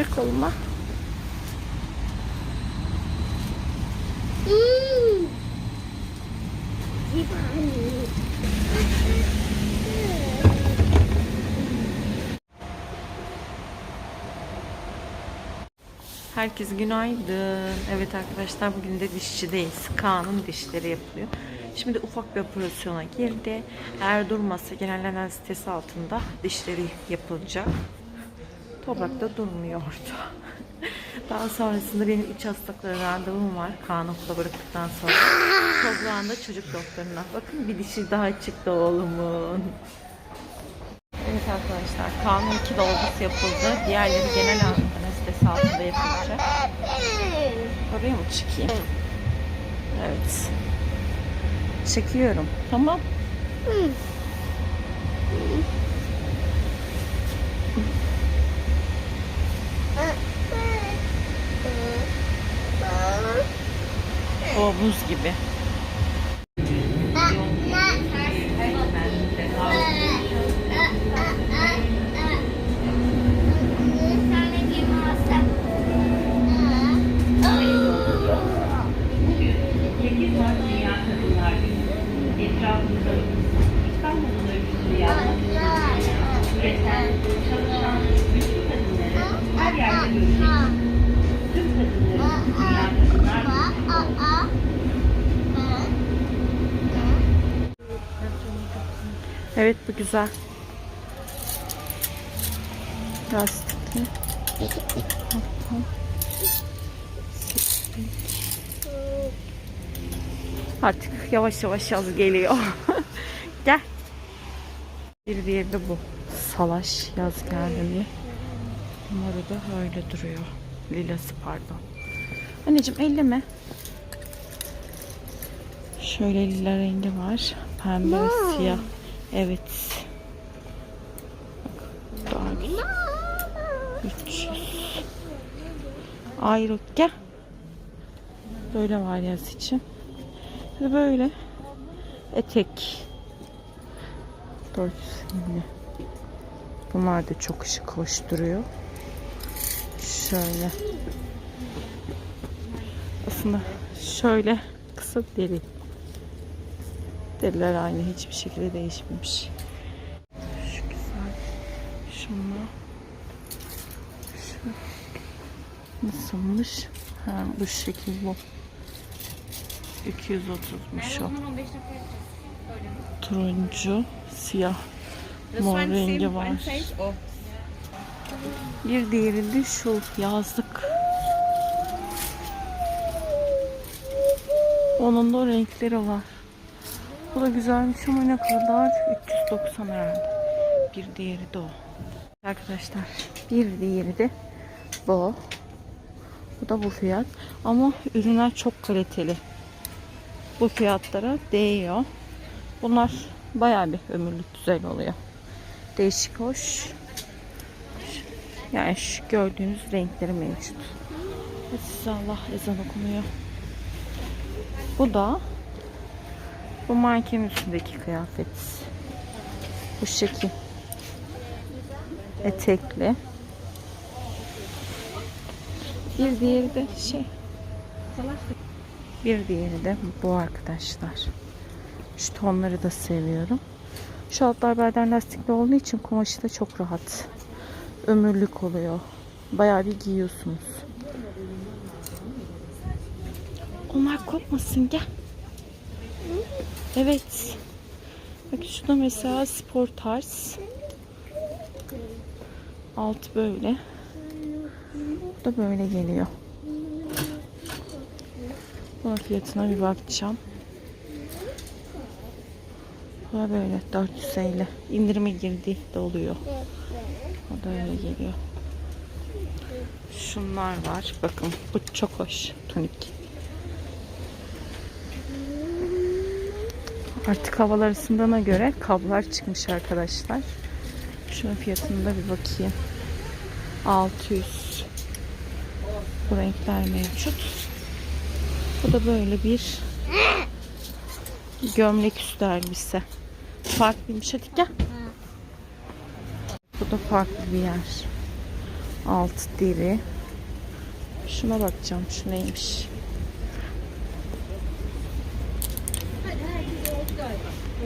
Gir koluma. Herkese günaydın. Evet arkadaşlar bugün de dişçideyiz. Kaan'ın dişleri yapılıyor. Şimdi ufak bir operasyona girdi. Eğer durmazsa genel anestezi altında dişleri yapılacak. Toprakta durmuyordu. Daha sonrasında benim iç hastalıkları randevum var. Kaan'ı okula bıraktıktan sonra. Toprağında çocuk doktoruna. Bakın bir dişi daha çıktı oğlumun. Evet arkadaşlar Kaan'ın iki dolgusu yapıldı. Diğerleri genel anestezi altında yapılacak. Oraya mı çıkayım? Evet. Çekiyorum. Tamam. Kadınları her yerde göreceksiniz. Tüm kadınları Dünya Evet bu güzel. Lastikli. Artık yavaş yavaş yaz geliyor. Gel. Bir diğeri de bu. Salaş yaz geldi diye. Moru da öyle duruyor. Lilası pardon. Anneciğim elleme. Şöyle lila rengi var. Pembe ve siyah. Evet. Daha güzel. 300. Ayrı gel. Böyle var yaz için. Böyle etek. 450. Bunlar da çok şık hoş duruyor. Şöyle. Aslında şöyle kısa deri. Deriler aynı hiçbir şekilde değişmemiş. Şu güzel. Şunlar. Şu. Nasılmış? Ha, bu şekil bu. 230'muş o. Turuncu, siyah, mor rengi var. Bir diğeri de şu yazlık. Onun da renkleri var. Bu da güzelmiş ama ne kadar? 390 herhalde. Bir diğeri de o. Arkadaşlar bir diğeri de bu. Bu da bu fiyat. Ama ürünler çok kaliteli. Bu fiyatlara değiyor. Bunlar bayağı bir ömürlük güzel oluyor. Değişik hoş. Yani şu gördüğünüz renkleri mevcut. Allah ezan okunuyor. Bu da bu mankenin üstündeki kıyafet. Bu şekil. Etekli. Bir diğeri de şey. Bir diğeri de bu arkadaşlar. Şu tonları da seviyorum. Şu altlar beden lastikli olduğu için kumaşı da çok rahat. Ömürlük oluyor. Bayağı bir giyiyorsunuz. Onlar kopmasın gel. Evet. Bak şurada mesela spor tarz. Alt böyle. Bu da böyle geliyor. Bunun fiyatına bir bakacağım. Bu da böyle 450. İndirime girdi de oluyor. O da öyle geliyor. Şunlar var. Bakın bu çok hoş. Tonik. Artık havalar ısındığına göre kablar çıkmış arkadaşlar. Şunun fiyatına da bir bakayım. 600. Bu renkler mevcut. Bu da böyle bir gömlek üstü elbise. Farklıymış. Hadi gel. Bu da farklı bir yer. Alt deri. Şuna bakacağım. Şu neymiş?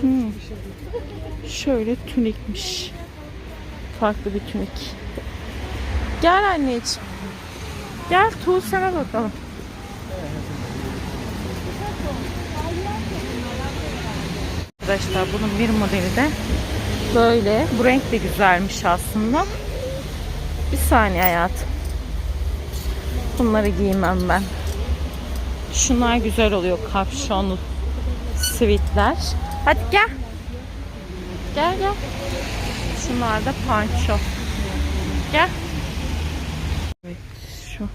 Hmm. Şöyle tünikmiş. Farklı bir tünik. Gel anneciğim. Gel Tuğsen'e bakalım. Arkadaşlar bunun bir modeli de böyle. Bu renk de güzelmiş aslında. Bir saniye hayatım. Bunları giymem ben. Şunlar güzel oluyor kapşonlu sivitler. Hadi gel. Gel gel. Şunlar da panço. Gel. Evet şu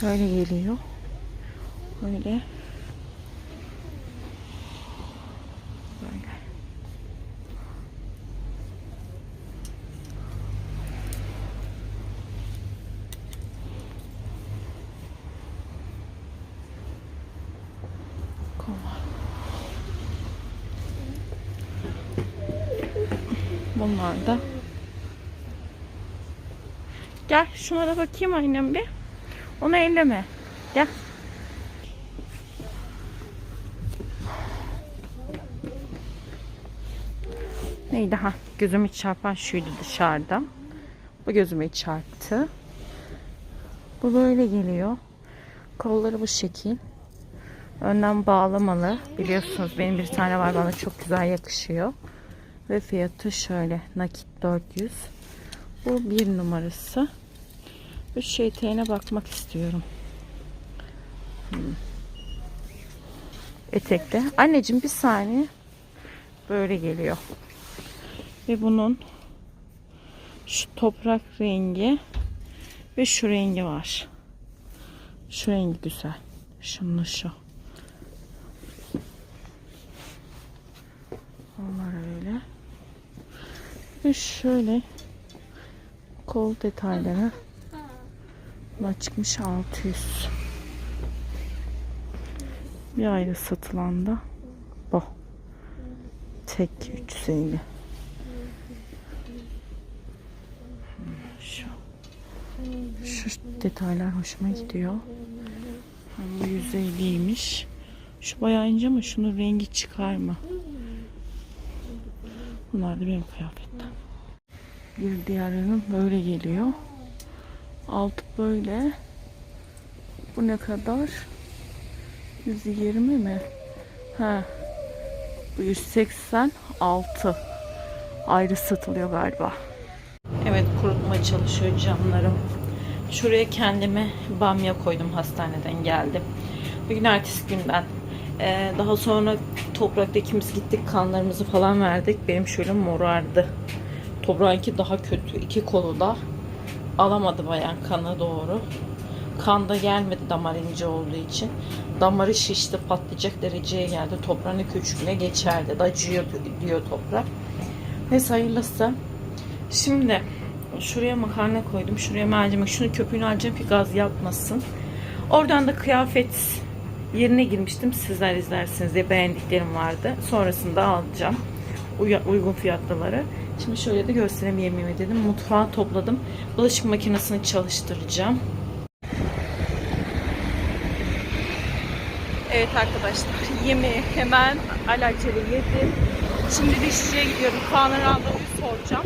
şöyle geliyor. Böyle. Bunlar da. Gel şuna da bakayım annem bir. Onu elleme. Gel. Neydi ha? Gözümü çarpan şuydu dışarıda. Bu gözüme çarptı. Bu böyle geliyor. Kolları bu şekil. Önden bağlamalı. Biliyorsunuz benim bir tane var bana çok güzel yakışıyor. Ve fiyatı şöyle. Nakit 400. Bu bir numarası. Üç şey eteğine bakmak istiyorum. Hmm. Etekte. Anneciğim bir saniye. Böyle geliyor. Ve bunun şu toprak rengi ve şu rengi var. Şu rengi güzel. Şununla şu. Onlar öyle. Ve şöyle kol detayları. Buna çıkmış 600. Bir ayrı satılan da bu. Tek 350. Şu. Şu detaylar hoşuma gidiyor. Bu 150'ymiş. Şu bayağı ince ama şunun rengi çıkar mı? Bunlar da benim kıyafetten. Bir diğerinin böyle geliyor. Altı böyle. Bu ne kadar? 120 mi? Ha. Bu 186. Ayrı satılıyor galiba. Evet kurutmaya çalışıyor camlarım. Şuraya kendime bamya koydum hastaneden geldim. Bugün ertesi günden. Ee, daha sonra toprakta ikimiz gittik kanlarımızı falan verdik. Benim şöyle morardı. Toprağınki daha kötü. İki kolu da alamadı bayan kana doğru. Kan da gelmedi damar ince olduğu için. Damarı şişti patlayacak dereceye geldi. Toprağın 2-3 güne geçerdi. Acıyor diyor toprak. Neyse hayırlısı. Şimdi şuraya makarna koydum. Şuraya mercimek. Şunu köpüğünü alacağım ki gaz yapmasın. Oradan da kıyafet yerine girmiştim. Sizler izlersiniz diye beğendiklerim vardı. Sonrasında alacağım. Uy- uygun fiyatlıları. Şimdi şöyle de göstereyim yemeğimi dedim. Mutfağı topladım. Bulaşık makinesini çalıştıracağım. Evet arkadaşlar yemeği hemen alacele yedim. Şimdi dişçiye gidiyorum. Kaan'ın randevuyu soracağım.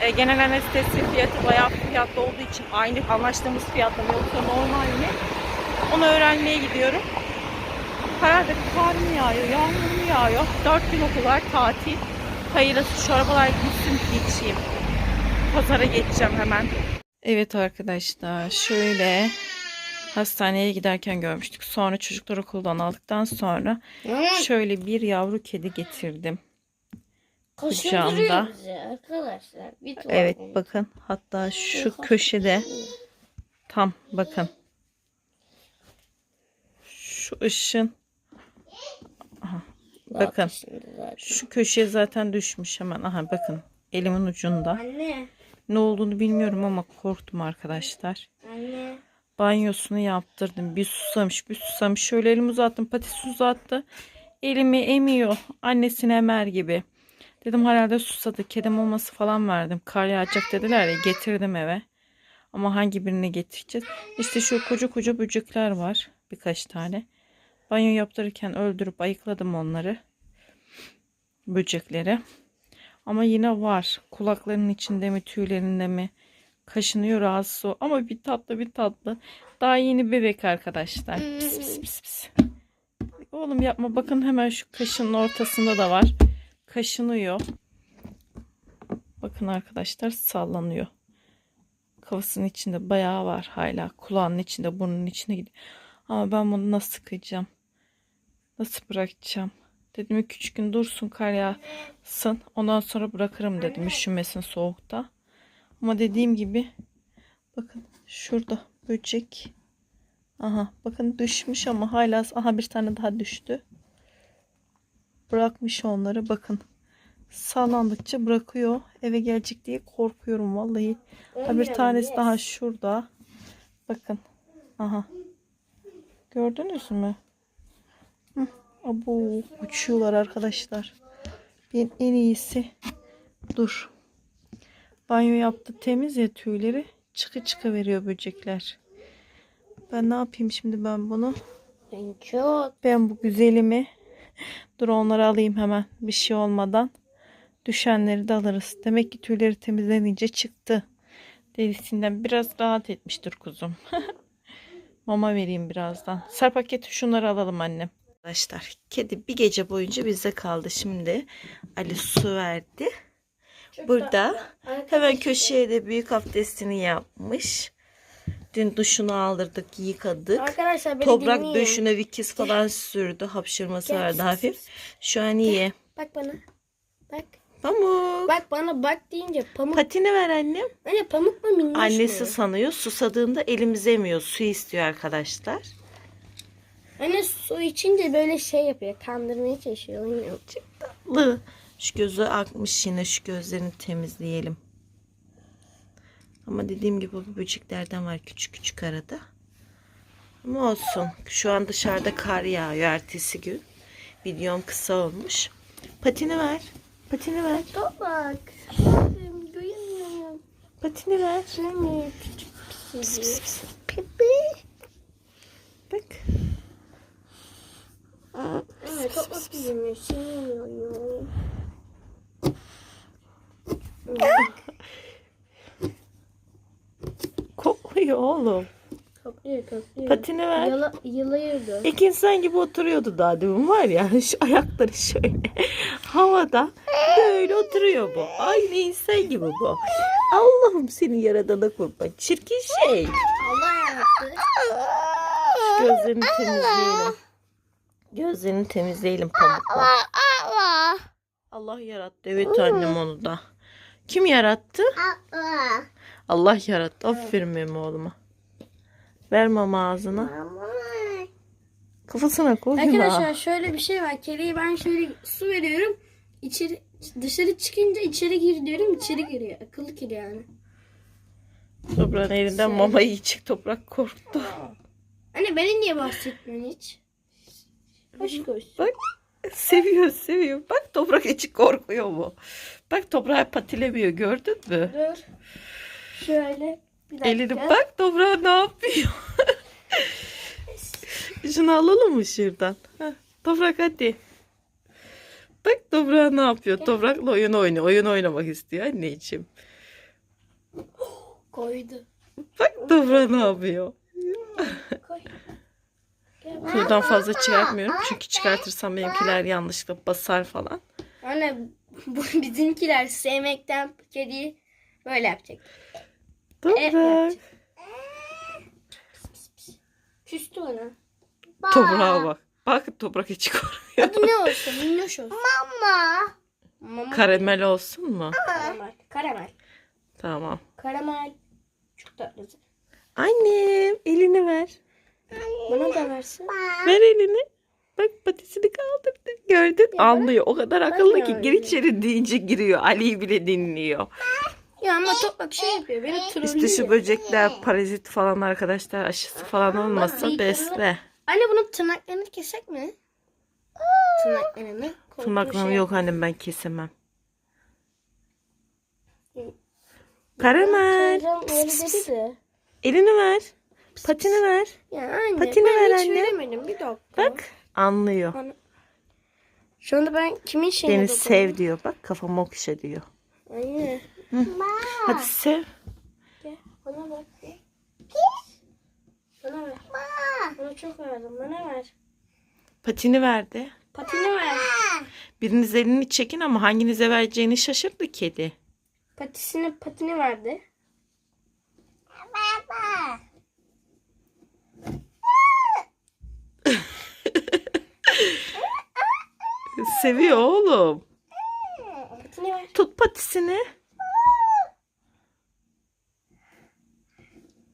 E, genel anestezi fiyatı bayağı fiyatlı olduğu için aynı anlaştığımız fiyatla yoksa normal mi? Onu öğrenmeye gidiyorum. Herhalde kar mı yağıyor, yağmur mu yağıyor? 4 gün okullar tatil. Hayırlısı şu arabalar gitsin geçeyim. Pazara geçeceğim hemen. Evet arkadaşlar şöyle hastaneye giderken görmüştük. Sonra çocuklar okuldan aldıktan sonra şöyle bir yavru kedi getirdim. Kucağımda. Arkadaşlar. Bir Evet bakın hatta şu köşede tam bakın. Şu ışın bakın şu köşeye zaten düşmüş hemen. Aha bakın elimin ucunda. Anne. Ne olduğunu bilmiyorum ama korktum arkadaşlar. Anne. Banyosunu yaptırdım. Bir susamış bir susamış. Şöyle elimi uzattım patisi uzattı. Elimi emiyor. Annesini emer gibi. Dedim herhalde susadı. Kedim olması falan verdim. Kar yağacak dediler ya getirdim eve. Ama hangi birini getireceğiz? İşte şu koca koca böcekler var. Birkaç tane. Banyo yaptırırken öldürüp ayıkladım onları. Böcekleri. Ama yine var. Kulaklarının içinde mi tüylerinde mi kaşınıyor rahatsız o. Ama bir tatlı bir tatlı. Daha yeni bebek arkadaşlar. Pis pis pis pis. Oğlum yapma bakın hemen şu kaşının ortasında da var. Kaşınıyor. Bakın arkadaşlar sallanıyor. Kafasının içinde bayağı var hala. Kulağının içinde, burnunun içine gidiyor. Ama ben bunu nasıl sıkacağım? Nasıl bırakacağım? Dedim küçük gün dursun kar yağsın. Ondan sonra bırakırım dedim. Üşümesin soğukta. Ama dediğim gibi bakın şurada böcek. Aha bakın düşmüş ama hala aha bir tane daha düştü. Bırakmış onları bakın. Sallandıkça bırakıyor. Eve gelecek diye korkuyorum vallahi. Ha bir tanesi daha şurada. Bakın. Aha. Gördünüz mü? Abo uçuyorlar arkadaşlar. Ben en iyisi dur. Banyo yaptı temiz ya tüyleri. Çıkı çıkı veriyor böcekler. Ben ne yapayım şimdi ben bunu? Ben çok Ben bu güzelimi dur onları alayım hemen bir şey olmadan. Düşenleri de alırız. Demek ki tüyleri temizlenince çıktı. Derisinden biraz rahat etmiştir kuzum. Mama vereyim birazdan. Ser paketi şunları alalım annem. Arkadaşlar kedi bir gece boyunca bizde kaldı. Şimdi Ali su verdi. Burada hemen köşeye de büyük abdestini yapmış. Dün duşunu aldırdık, yıkadık. Arkadaşlar Toprak dinleyin. döşüne vikiz falan sürdü. Hapşırması Gel. vardı hafif. Şu an iyi. Bak bana. Bak. Pamuk. Bak bana bak deyince pamuk. Patini ver annem. Anne pamuk mu minnoş Annesi mu? sanıyor. Susadığında elimize emiyor. Su istiyor arkadaşlar. Anne su içince böyle şey yapıyor. Kandırmaya çalışıyor. Oynuyor. Lı. Şu gözü akmış yine. Şu gözlerini temizleyelim. Ama dediğim gibi bu böceklerden var küçük küçük arada. Ama olsun. Şu an dışarıda kar yağıyor ertesi gün. Videom kısa olmuş. Patini ver. Patini ver. Toprak. Duyamıyorum. Patini ver. Seni küçük Pis, pisi. pis, pis. Pipi. Bak. Sevmiyorum. Kokmuyor oğlum. Topluyor topluyor. Patini ver. Yala, yalıyordu. İlk insan gibi oturuyordu daha demin var ya. Şu ayakları şöyle havada böyle oturuyor bu. Aynı insan gibi bu. Allah'ım seni yaradana kurban. Çirkin şey. Allah yarattı. Şu gözlerini temizleyelim. Gözlerini temizleyelim pamukla. Allah yarattı. Evet annem onu da. Kim yarattı? Allah yarattı. Aferin benim oğluma. Ver mama ağzına. Kafasına koy. Arkadaşlar şöyle bir şey var. Kediye ben şöyle su veriyorum. İçeri dışarı çıkınca içeri gir diyorum. içeri giriyor. Akıllı kedi yani. Toprağın elinden mama yiyecek toprak korktu. Anne beni niye bahsetmiyorsun hiç? Hoş koş. Bak seviyor seviyor. Bak toprak hiç korkuyor mu? Bak toprağı patilemiyor gördün mü? Dur. Şöyle. Bir dakika. Elini bak toprağı ne yapıyor? Şunu alalım mı şuradan? Heh, toprak hadi. Bak toprağı ne yapıyor? Toprakla oyun oynuyor. Oyun oynamak istiyor anneciğim. Koydu. Bak toprağı ne yapıyor? Koy. Buradan fazla çıkartmıyorum. Çünkü çıkartırsam benimkiler yanlışlıkla basar falan. Anne bu bizimkiler sevmekten kediyi böyle yapacak. Toprak. yapacak. Küstü ona. Toprağa bak. Bak toprak hiç korkuyor. Adı ne olsun? Minnoş olsun. Mama. Mama. Karamel olsun mu? Karamel. Karamel. Tamam. Karamel. Çok tatlı. Annem elini ver. Bana da versin. Ver elini. Bak patisini kaldırdı. Gördün? Anlıyor. O kadar akıllı ki ya. gir içeri deyince giriyor. Ali'yi bile dinliyor. Ya ama toprak şey yapıyor. Beni trollüyor. İşte şu böcekler, parazit falan arkadaşlar aşısı falan olmasa besle. Anne bunun tırnaklarını kesek mi? Tırnaklarını. Korkunç Tırnaklarım şey. yok annem ben kesemem. Karamel. Elini ver. Patini ver. Ya anne Patini ben ver hiç anne. veremedim. Bir dakika. Bak. Anlıyor. Şu anda ben kimin şeyine Beni dokundum? sev diyor. Bak kafam okşa diyor. Anne. Hadi sev. Gel bana bak. Bana ver. Bana çok verdim. Bana ver. Patini verdi. Patini ver. Biriniz elini çekin ama hanginize vereceğini şaşırdı kedi. Patisini patini verdi. Seviyor oğlum. Patini ver. Tut patisini.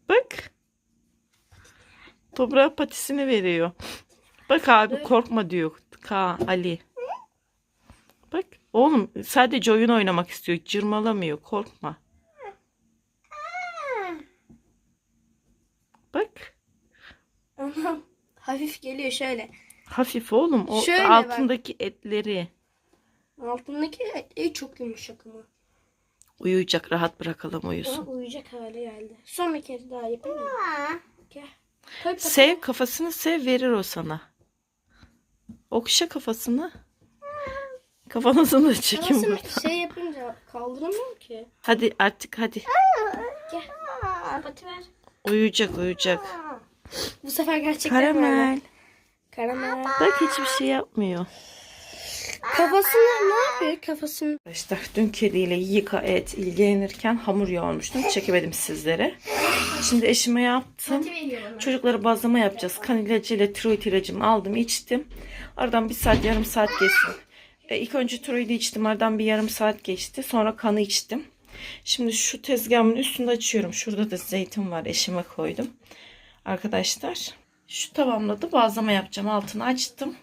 Bak. Toprağa patisini veriyor. Bak abi korkma diyor. Ka Ali. Bak oğlum sadece oyun oynamak istiyor. Cırmalamıyor. Korkma. Bak. Hafif geliyor şöyle. Hafif oğlum. O Şöyle bak. altındaki etleri. Altındaki etleri çok yumuşak ama. Uyuyacak. Rahat bırakalım uyusun. uyuyacak hale geldi. Son bir kere daha yapayım mı? Gel. Sev kafasını sev verir o sana. Okşa kafasını. Kafanızı da çekin Kafasını burada. şey yapınca kaldıramam ki. Hadi artık hadi. Gel. Pati ver. Uyuyacak uyuyacak. Bu sefer gerçekten Karamel. böyle. Karamel. Bak hiçbir şey yapmıyor. Kafasını ne yapıyor? Kafasını. Arkadaşlar dün kediyle yıka et ilgilenirken hamur yoğurmuştum. Çekemedim sizlere. Şimdi eşime yaptım. Çocuklara bazlama yapacağız. Kan ilacıyla tiroid ilacımı aldım içtim. Aradan bir saat yarım saat geçti. E, ilk önce tiroidi içtim. Aradan bir yarım saat geçti. Sonra kanı içtim. Şimdi şu tezgahımın üstünde açıyorum. Şurada da zeytin var. Eşime koydum. Arkadaşlar şu tavamla da bazlama yapacağım. Altını açtım.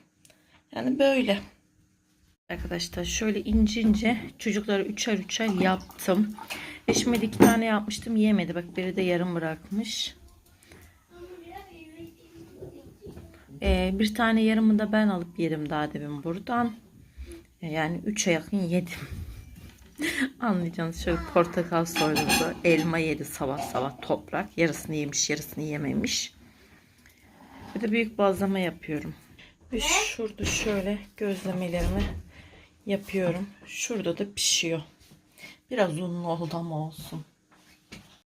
Yani böyle. Arkadaşlar şöyle ince ince çocuklara üçer üçer yaptım. Eşime de iki tane yapmıştım. Yemedi. Bak biri de yarım bırakmış. Ee, bir tane yarımı da ben alıp yedim daha demin buradan. Ee, Yani üçe yakın yedim. Anlayacağınız şöyle portakal soydu, elma yedi sabah sabah toprak. Yarısını yemiş, yarısını yememiş. Bir de büyük bazlama yapıyorum. Ve şurada şöyle gözlemelerimi yapıyorum. Şurada da pişiyor. Biraz unlu oldu ama olsun.